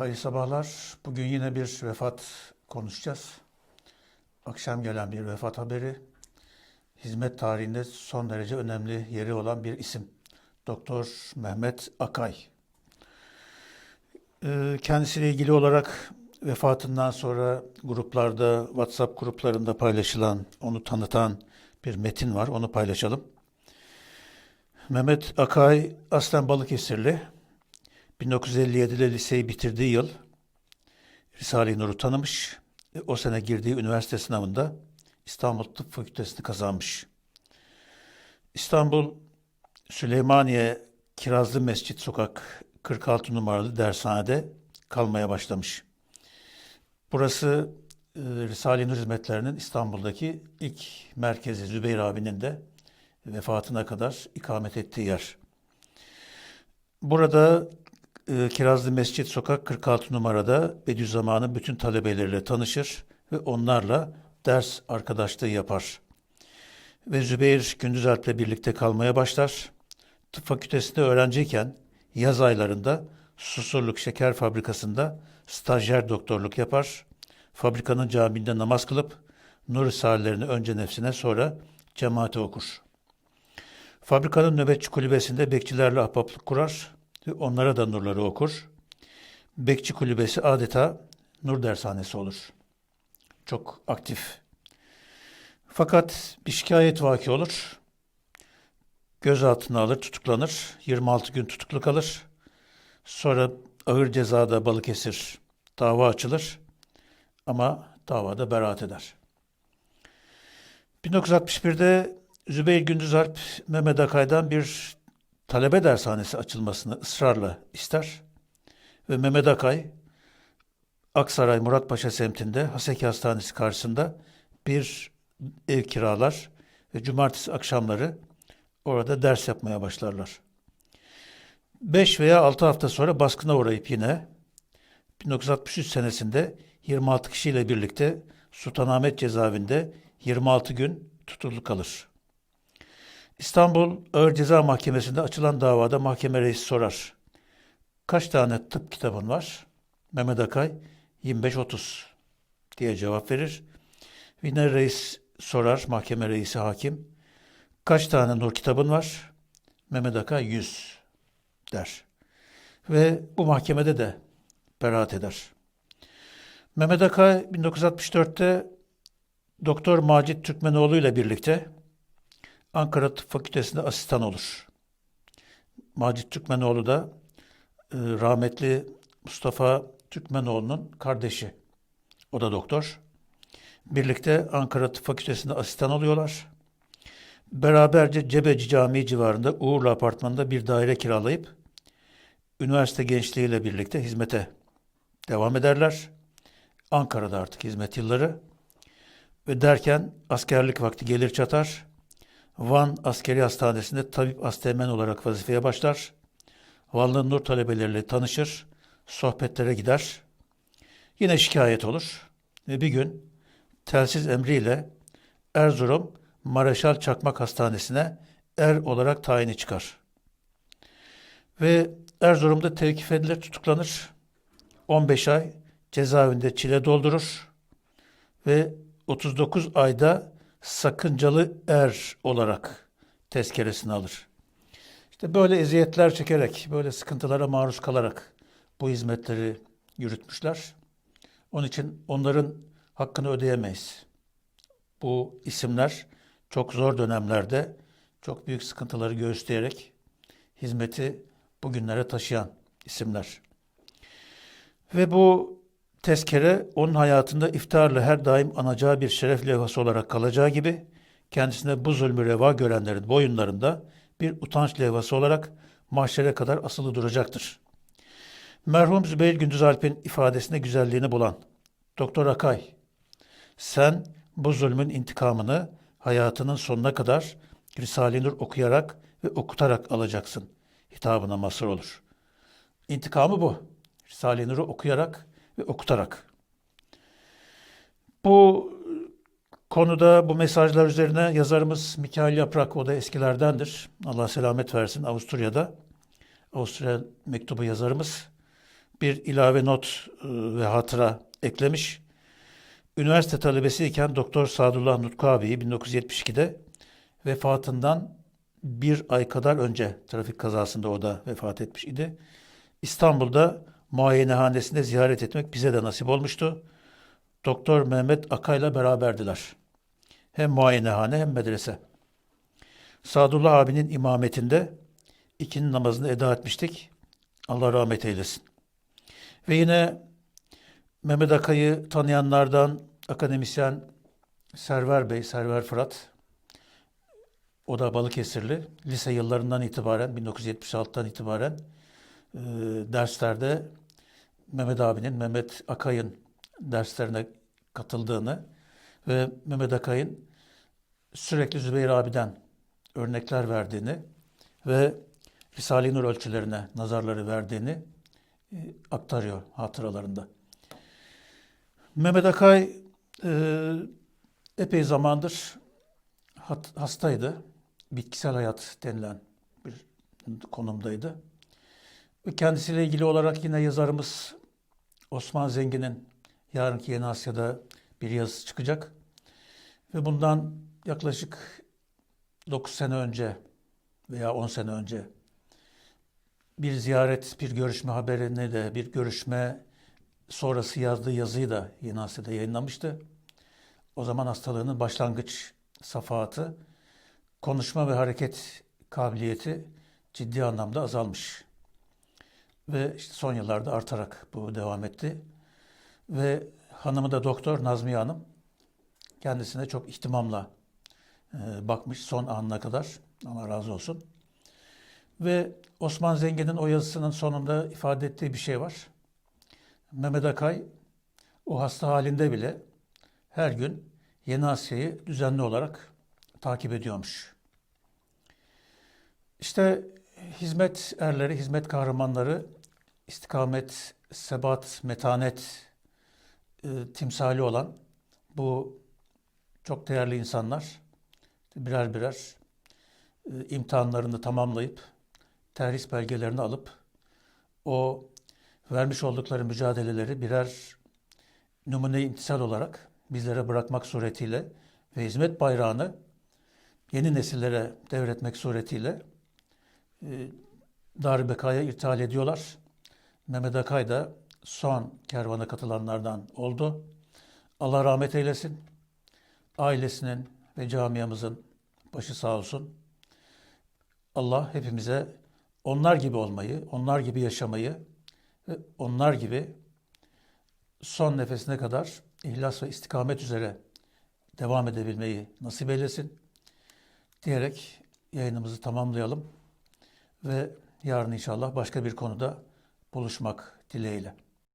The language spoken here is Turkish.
Hayırlı sabahlar. Bugün yine bir vefat konuşacağız. Akşam gelen bir vefat haberi. Hizmet tarihinde son derece önemli yeri olan bir isim. Doktor Mehmet Akay. Ee, Kendisiyle ilgili olarak vefatından sonra gruplarda, WhatsApp gruplarında paylaşılan, onu tanıtan bir metin var. Onu paylaşalım. Mehmet Akay aslen Balıkesirli. 1957'de liseyi bitirdiği yıl Risale-i Nur'u tanımış. O sene girdiği üniversite sınavında İstanbul Tıp Fakültesini kazanmış. İstanbul Süleymaniye Kirazlı Mescit Sokak 46 numaralı dershanede kalmaya başlamış. Burası e, Risale-i Nur hizmetlerinin İstanbul'daki ilk merkezi Zübeyir abinin de vefatına kadar ikamet ettiği yer. Burada e, Kirazlı Mescit Sokak 46 numarada Bediüzzaman'ın bütün talebeleriyle tanışır ve onlarla ders arkadaşlığı yapar. Ve Zübeyir Gündüzalp'le birlikte kalmaya başlar. Tıp fakültesinde öğrenciyken yaz aylarında Susurluk Şeker Fabrikası'nda stajyer doktorluk yapar. Fabrikanın camiinde namaz kılıp nur risalelerini önce nefsine sonra cemaate okur. Fabrikanın nöbetçi kulübesinde bekçilerle ahbaplık kurar onlara da nurları okur. Bekçi kulübesi adeta nur dershanesi olur. Çok aktif. Fakat bir şikayet vaki olur. Gözaltına alır, tutuklanır. 26 gün tutuklu kalır. Sonra ağır cezada Balıkesir dava açılır. Ama davada beraat eder. 1961'de Zübeyir Gündüzalp Mehmet Akay'dan bir talebe dershanesi açılmasını ısrarla ister. Ve Mehmet Akay Aksaray Muratpaşa semtinde Haseki Hastanesi karşısında bir ev kiralar ve cumartesi akşamları orada ders yapmaya başlarlar. 5 veya 6 hafta sonra baskına uğrayıp yine 1963 senesinde 26 kişiyle birlikte Sultanahmet cezaevinde 26 gün tutuklu kalır. İstanbul Ağır Ceza Mahkemesi'nde açılan davada mahkeme reisi sorar. Kaç tane tıp kitabın var? Mehmet Akay 25-30 diye cevap verir. Yine reis sorar, mahkeme reisi hakim. Kaç tane nur kitabın var? Mehmet Akay 100 der. Ve bu mahkemede de beraat eder. Mehmet Akay 1964'te Doktor Macit Türkmenoğlu ile birlikte Ankara Tıp Fakültesi'nde asistan olur. Macit Türkmenoğlu da e, rahmetli Mustafa Türkmenoğlu'nun kardeşi. O da doktor. Birlikte Ankara Tıp Fakültesi'nde asistan oluyorlar. Beraberce Cebeci Camii civarında Uğurlu Apartmanı'nda bir daire kiralayıp üniversite gençliğiyle birlikte hizmete devam ederler. Ankara'da artık hizmet yılları. Ve derken askerlik vakti gelir çatar. Van Askeri Hastanesi'nde tabip asteğmen olarak vazifeye başlar. Vanlı Nur talebeleriyle tanışır. Sohbetlere gider. Yine şikayet olur. Ve bir gün telsiz emriyle Erzurum Mareşal Çakmak Hastanesi'ne er olarak tayini çıkar. Ve Erzurum'da tevkif edilir, tutuklanır. 15 ay cezaevinde çile doldurur ve 39 ayda sakıncalı er olarak tezkeresini alır. İşte böyle eziyetler çekerek, böyle sıkıntılara maruz kalarak bu hizmetleri yürütmüşler. Onun için onların hakkını ödeyemeyiz. Bu isimler çok zor dönemlerde çok büyük sıkıntıları göğüsleyerek hizmeti bugünlere taşıyan isimler. Ve bu tezkere onun hayatında iftarla her daim anacağı bir şeref levhası olarak kalacağı gibi kendisine bu zulmü reva görenlerin boyunlarında bir utanç levhası olarak mahşere kadar asılı duracaktır. Merhum Zübeyir Gündüz Alp'in ifadesinde güzelliğini bulan Doktor Akay, sen bu zulmün intikamını hayatının sonuna kadar Risale-i Nur okuyarak ve okutarak alacaksın hitabına mazhar olur. İntikamı bu. Risale-i Nur'u okuyarak ve okutarak. Bu konuda bu mesajlar üzerine yazarımız Mikail Yaprak, o da eskilerdendir. Allah selamet versin Avusturya'da. Avusturya mektubu yazarımız. bir ilave not e, ve hatıra eklemiş. Üniversite talebesiyken Doktor Sadullah Nutku abiyi 1972'de vefatından bir ay kadar önce trafik kazasında o da vefat etmiş idi. İstanbul'da muayenehanesinde ziyaret etmek bize de nasip olmuştu. Doktor Mehmet Akay'la beraberdiler. Hem muayenehane hem medrese. Sadullah abinin imametinde ikinin namazını eda etmiştik. Allah rahmet eylesin. Ve yine Mehmet Akay'ı tanıyanlardan akademisyen Server Bey, Server Fırat, o da Balıkesirli. Lise yıllarından itibaren, 1976'tan itibaren e, derslerde Mehmet abinin, Mehmet Akay'ın derslerine katıldığını ve Mehmet Akay'ın sürekli Zübeyir abiden örnekler verdiğini ve Risale-i Nur ölçülerine nazarları verdiğini e, aktarıyor hatıralarında. Mehmet Akay e, epey zamandır hat- hastaydı. Bitkisel hayat denilen bir konumdaydı. Kendisiyle ilgili olarak yine yazarımız Osman Zengin'in yarınki Yeni Asya'da bir yazısı çıkacak. Ve bundan yaklaşık 9 sene önce veya 10 sene önce bir ziyaret, bir görüşme haberini de, bir görüşme sonrası yazdığı yazıyı da Yeni Asya'da yayınlamıştı. O zaman hastalığının başlangıç safahatı, konuşma ve hareket kabiliyeti ciddi anlamda azalmış. Ve işte son yıllarda artarak bu devam etti. Ve hanımı da doktor Nazmiye Hanım kendisine çok ihtimamla e, bakmış son anına kadar. Allah razı olsun. Ve Osman Zengin'in o yazısının sonunda ifade ettiği bir şey var. Mehmet Akay o hasta halinde bile her gün Yeni Asya'yı düzenli olarak takip ediyormuş. İşte hizmet erleri, hizmet kahramanları, istikamet, sebat, metanet e, timsali olan bu çok değerli insanlar birer birer e, imtihanlarını tamamlayıp terhis belgelerini alıp o vermiş oldukları mücadeleleri birer numune imtisal olarak bizlere bırakmak suretiyle ve hizmet bayrağını yeni nesillere devretmek suretiyle e, Beka'ya irtihal ediyorlar. Mehmet Akay da son kervana katılanlardan oldu. Allah rahmet eylesin. Ailesinin ve camiamızın başı sağ olsun. Allah hepimize onlar gibi olmayı, onlar gibi yaşamayı ve onlar gibi son nefesine kadar ihlas ve istikamet üzere devam edebilmeyi nasip eylesin. Diyerek yayınımızı tamamlayalım ve yarın inşallah başka bir konuda buluşmak dileğiyle.